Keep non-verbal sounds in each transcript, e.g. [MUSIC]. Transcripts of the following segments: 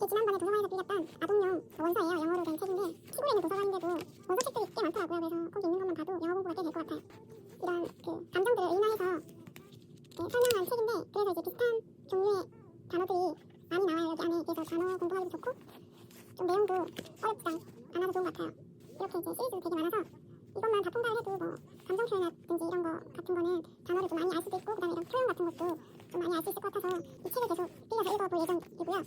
이게 지난번에 도서관에서 빌렸던 아동용 원서예요. 영어로 된 책인데 시골에 있는 도서관인데도 원서책들이 꽤 많더라고요. 그래서 거기 있는 것만 봐도 영어 공부가 꽤 될 것 같아요. 이런 그 감정들을 이렇게 설명한 책인데 그래서 이제 비슷한 종류의 단어들이 많이 나와요 여기 안에 그래서 단어 공부하기도 좋고 좀 내용도 어렵지 않아서 좋은 것 같아요. 이렇게 이제 시리즈도 되게 많아서 이것만 다 통과를 해도 뭐 감정 표현이라든지 이런 거 같은 거는 단어를 좀 많이 알 수도 있고 그다음에 이런 표현 같은 것도 좀 많이 알 수 있을 것 같아서 이 책을 계속 빌려서 읽어볼 예정이고요.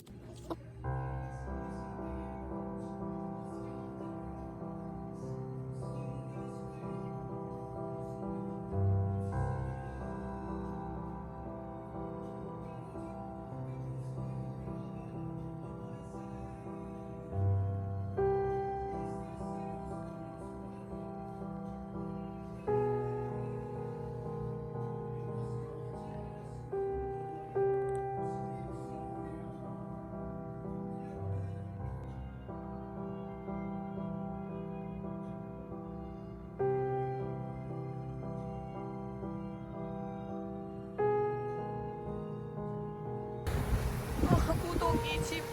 집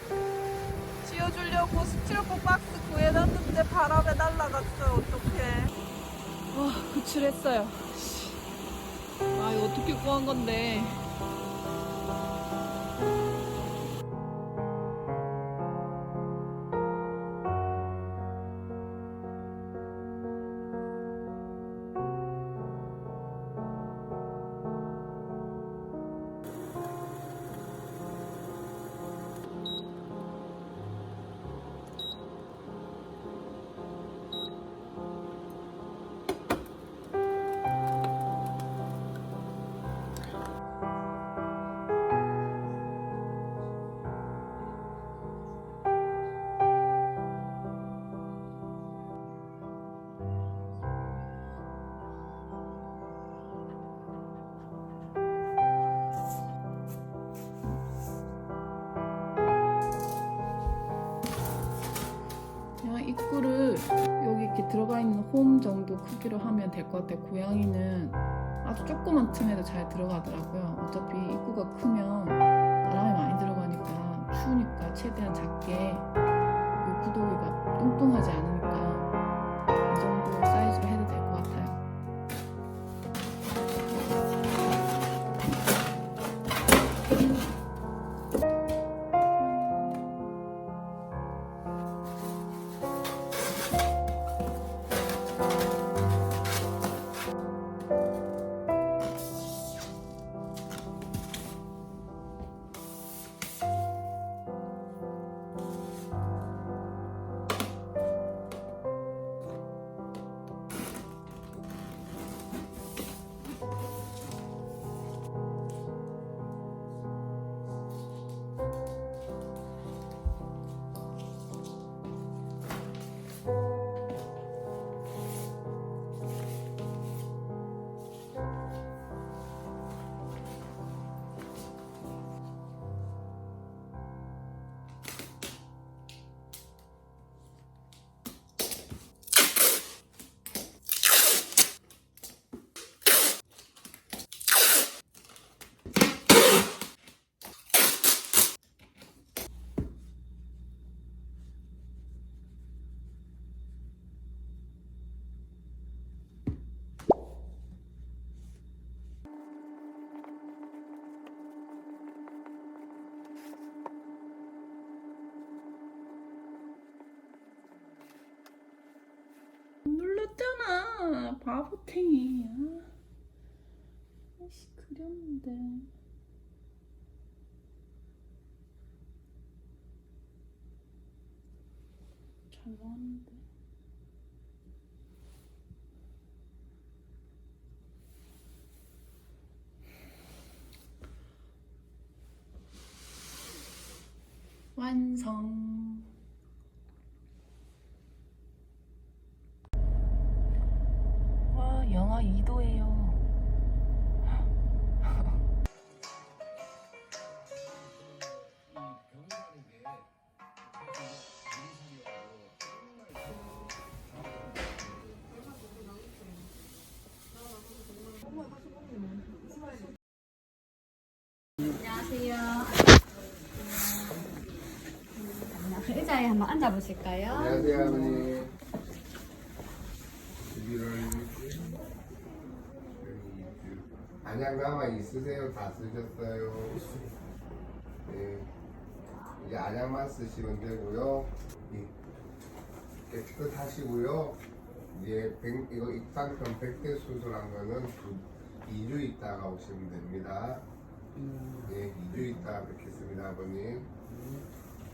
지어주려고 스티로폼 박스 구해놨는데 바람에 날라갔어요. 어떡해. 와, 구출했어요. 씨. 아, 이거 어떻게 구한 건데. 홈 정도 크기로 하면 될 것 같아요. 고양이는 아주 조그만 틈에도 잘 들어가더라고요. 어차피 입구가 크면 바람이 많이 들어가니까 추우니까 최대한 작게 이 구더기가 뚱뚱하지 않으니까 눌 아 바보탱이. 아. 아이씨 그렸는데. 잘 나왔는데. 완성 한번 앉아보실까요? 안녕하세요, 아버님. 11월 6일. 안약 남아 있으세요? 다 쓰셨어요? 네. 이제 안약만 쓰시면 되고요. 예. 깨끗하시고요. 이제 100, 이거 입상편 100대 수술한 거는 2주 있다가 오시면 됩니다. 예, 2주 있다가 뵙겠습니다, 아버님.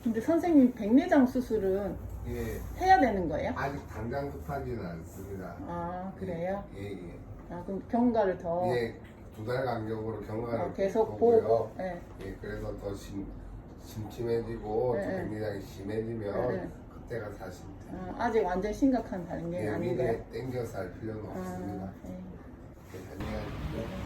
근데 선생님 백내장 수술은 예, 해야 되는 거예요? 아직 당장 급하지는 않습니다. 아 그래요? 예, 예. 아 그럼 경과를 더 예, 두달 간격으로 경과를 어, 계속 보고요. 보고 네. 예, 그래서 더 심, 심심해지고 네, 또 네. 백내장이 심해지면 네, 네. 그때가 사실 아, 아직 완전 심각한 게 예, 아닌데 미래 땡겨서 할 필요는 없습니다. 아, 네. 예, 안녕히 가십시오.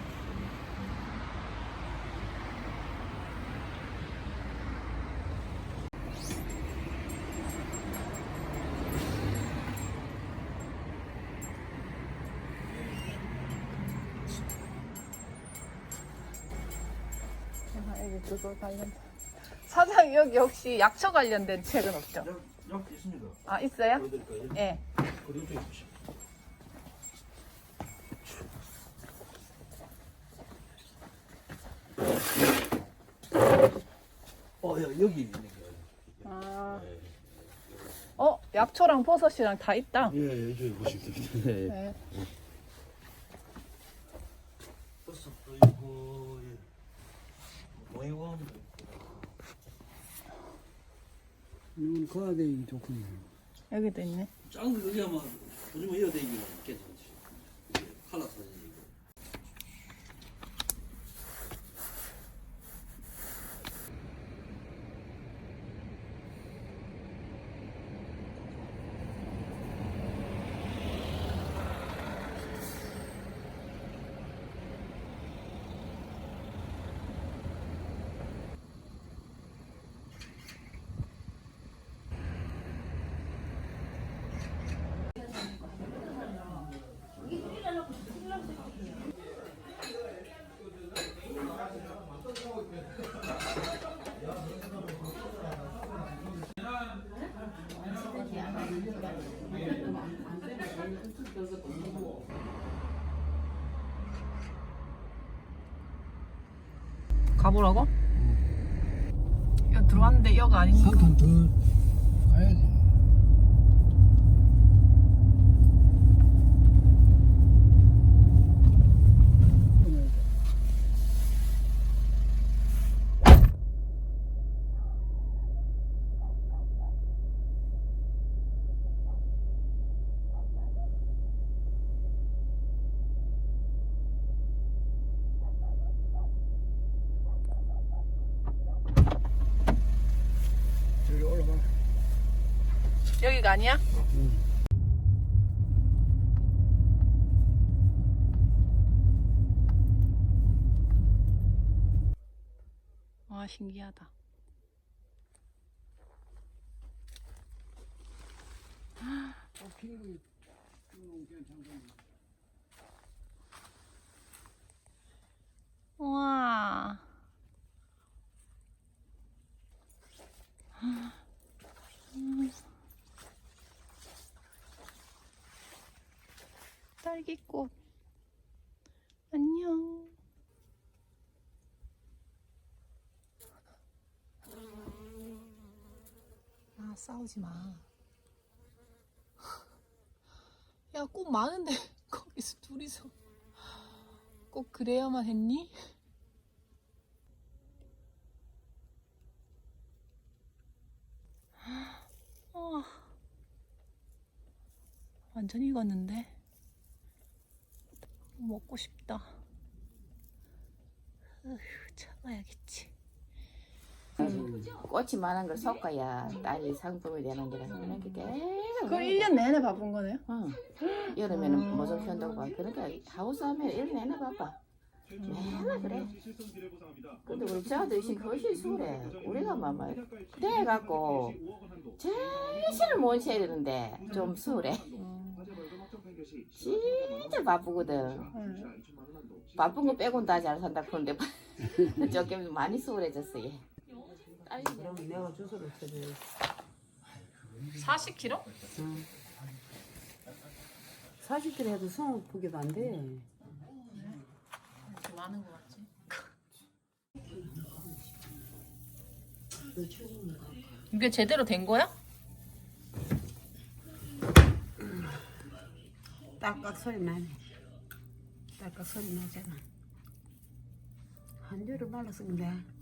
그거 관련 사장 여기 혹시 약초 관련된 책은 없죠? 여기 있습니다. 아 있어요? 보여드릴까요? 예. 좀 보시죠. 어, 야, 여기 있는 거예요. 아. 어 약초랑 버섯이랑 다 있다. 예, 예, 저기 보시겠습니다. 네. 네. 버섯도 있고, 예. 모이원 이건 좋군요. 여기도 있네. 작은 거 여기 아마 요즘 이어대기가 괜찮지. 이게 칼라 사진이고. 가보라고? 여기 들어왔는데 여기 아닌가? 더 가야지. 저기 올라가. 여기가 아니야? 와 신기하다. 와. 딸기꽃. 안녕. 아, 싸우지 마. [LAUGHS] 야, 꽃 많은데 [LAUGHS] 거기서 둘이서 꼭 그래야만 했니? [GASPS] 와, 완전 익었는데? 먹고 싶다. 으휴, 참아야겠지. 꽃이 많은 걸 섞어야 딸이 상품이 되는 거라서 그렇게 계속 그거 1년 내내 바쁜 거네요? 어. 여름에는 모종 키운다고 봐 그러니까 하우스 하면 1년 내내 바빠 맨날 그래 근데 우리 자도 이신 거실 수래 우리가 막막 돼갖고 제실 못 쳐야 되는데 좀 수래 진짜 바쁘거든 응. 바쁜 거 빼고는 다잘 산다 그런데 조금 [LAUGHS] 많이 수월해졌어 얘 그럼 내가 주소를 쳐줘야지. 40kg? 40kg 해도 20포기도 안 돼. 많은 거 같지? 이게 제대로 된 거야? 딱딱 소리 나네. 딱딱 소리 나잖아. 한 줄을 돼.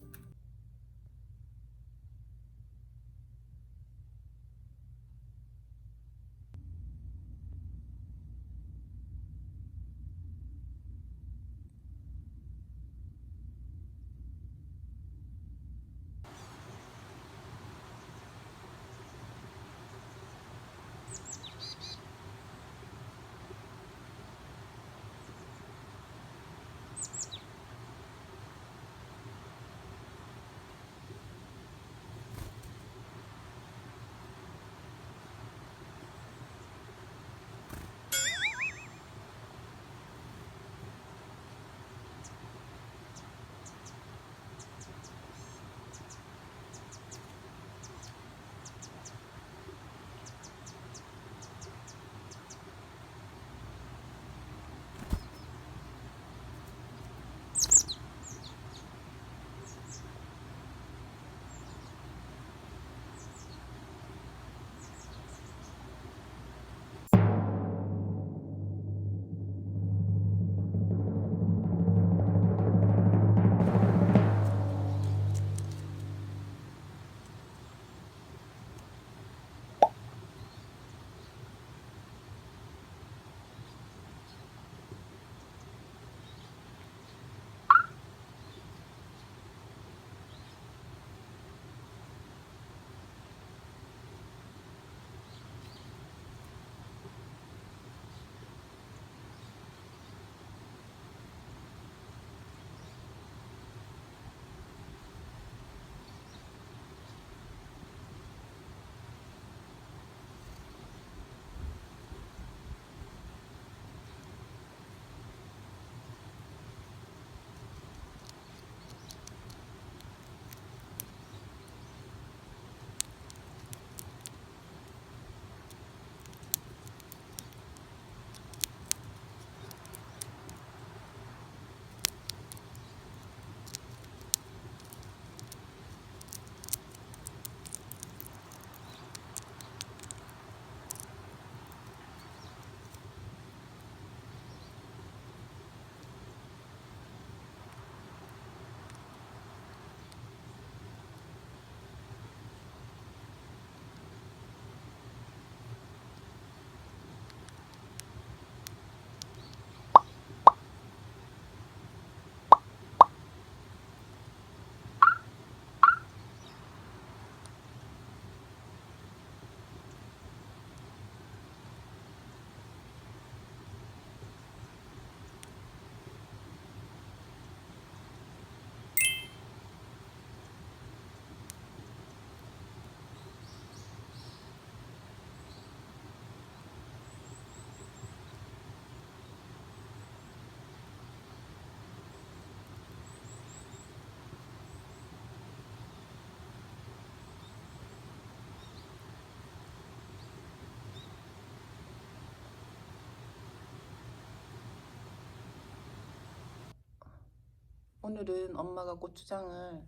오늘은 엄마가 고추장을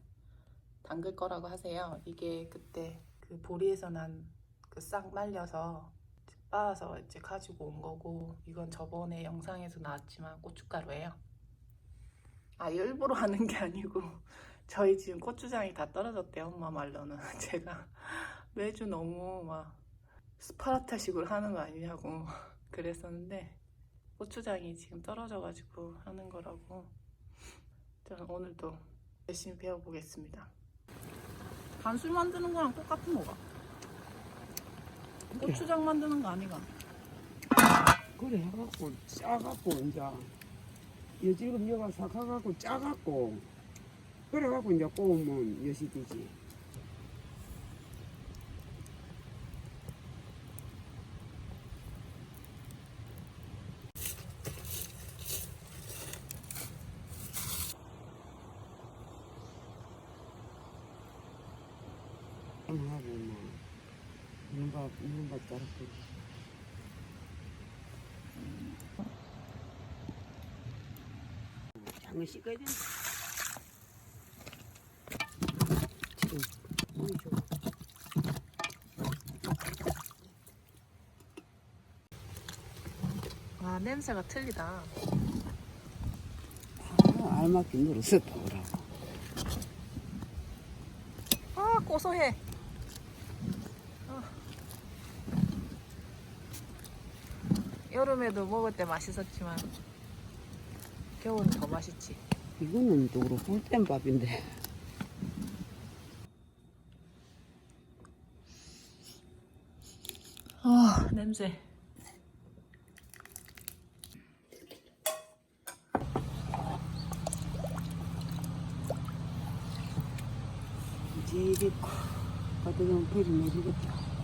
담글 거라고 하세요. 이게 그때 그 보리에서 난 그 싹 말려서 빻아서 이제 가지고 온 거고 이건 저번에 영상에서 나왔지만 고춧가루예요. 아 일부러 하는 게 아니고 [LAUGHS] 저희 지금 고추장이 다 떨어졌대요 엄마 말로는 [LAUGHS] 제가 매주 너무 막 스파르타식으로 하는 거 아니냐고 [LAUGHS] 그랬었는데 고추장이 지금 떨어져가지고 하는 거라고 저는 오늘도 열심히 배워보겠습니다. 간술 만드는 거랑 똑같은 거가? 고추장 만드는 거 아니가? 그래 해갖고 짜갖고 이제 여 지금 여가 삭아갖고 짜갖고 그래갖고 이제 꼬우면 엿이 되지. 하고 뭐 밥 이런 밥 자랐고 장을 씻어야 된다 지금 어이 좋아 와 냄새가 틀리다. 아, 알맞게 늘어서 더라고 아 고소해. 아. 여름에도 먹을 때 맛있었지만 겨울은 더 맛있지. 이거는 또 그렇고 불땐 밥인데 아 냄새. 이제 이게 가득한 벌이 내리겠다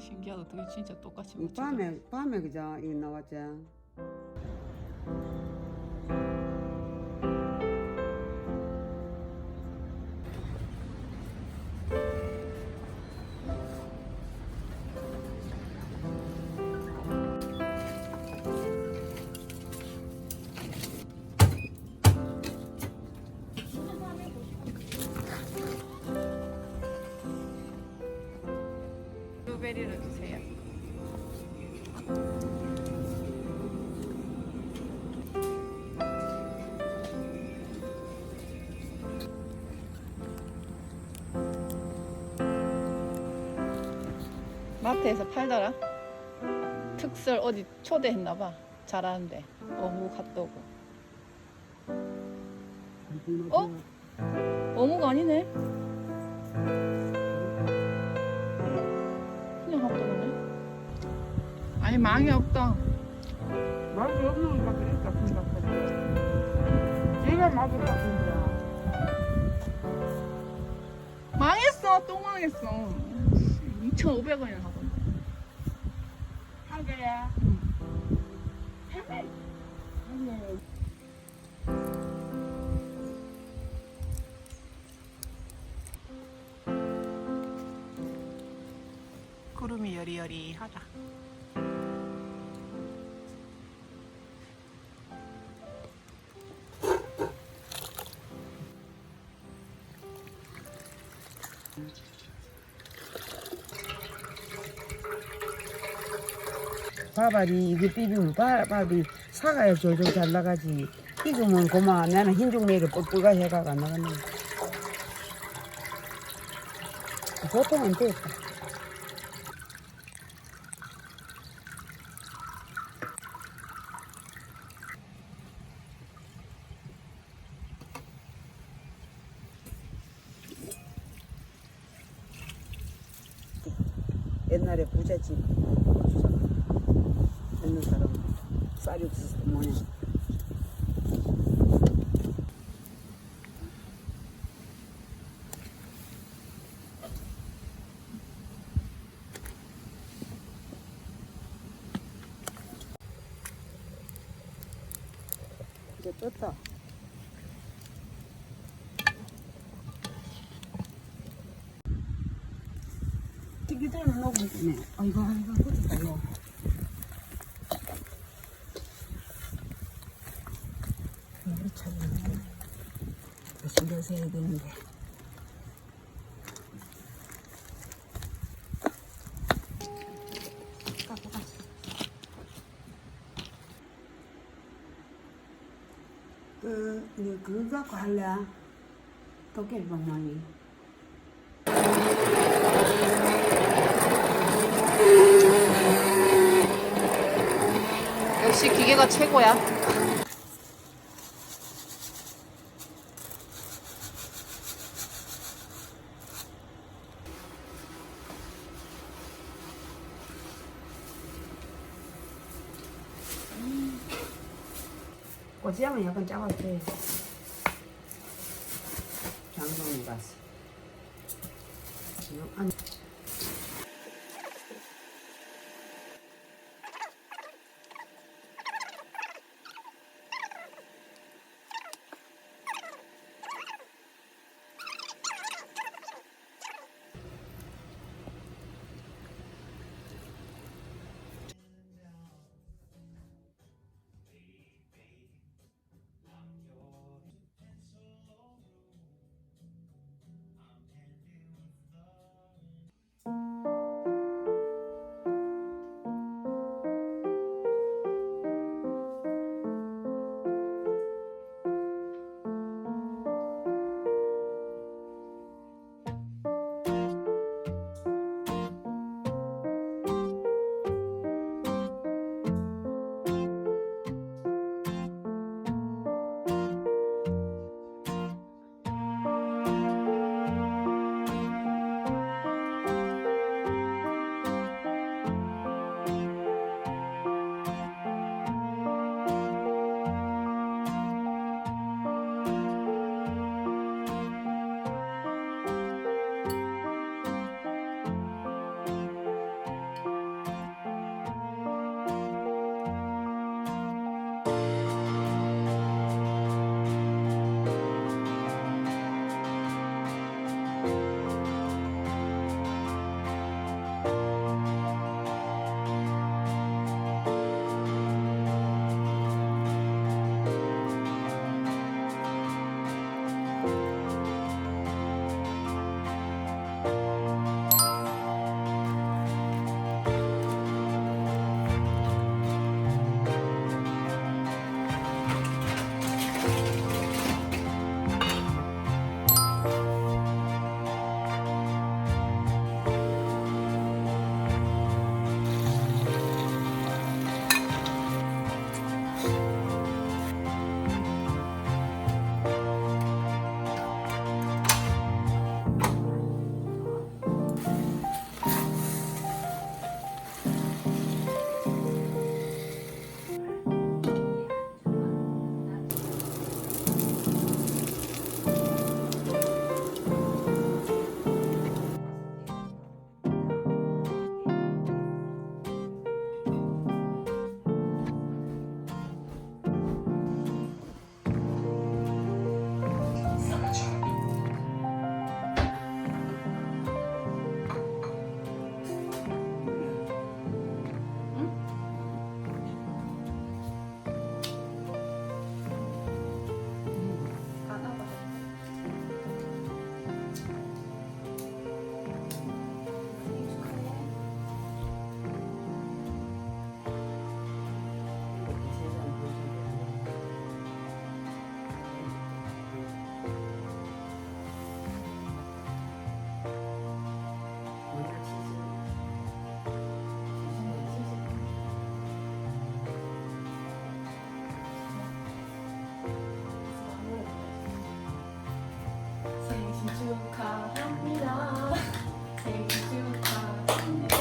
신기하다. 둘이 진짜 똑같이 이 맞춰. 밤에 밤에 그자 이거 나왔지 마트에서 팔더라. 특설 어디 초대했나봐. 잘하는데 어묵 핫도그. 어? 어묵 아니네. 그냥 핫도그네. 아니 망이 없다. 맛이 없는 것 그랬다 생각해 얘가 맛없다 생각 망했어. 또 망했어. 2,500원이나 개야 구름이 여리여리하다. 밥알이 이게 비비면 밥, 밥이 사가야 졸졸 잘 나가지. 익으면 고마 나는 흰죽 매일 뻑뻑하 해가가 안 나가네. 보통은 됐다 옛날에 부잣집 있는 사람 쌀이 없어서 뭐냐 이제 떴다 튀기대는 녹음 때네 아이고 아이고 그렇다 이거 우리 차는 신경 써야 되는데 그, 너 그거 갖고 할래? 도깨비 방망이. 역시 기계가 최고야. 고추장은 약간 작아 생신 축하합니다. 생신 축하합니다.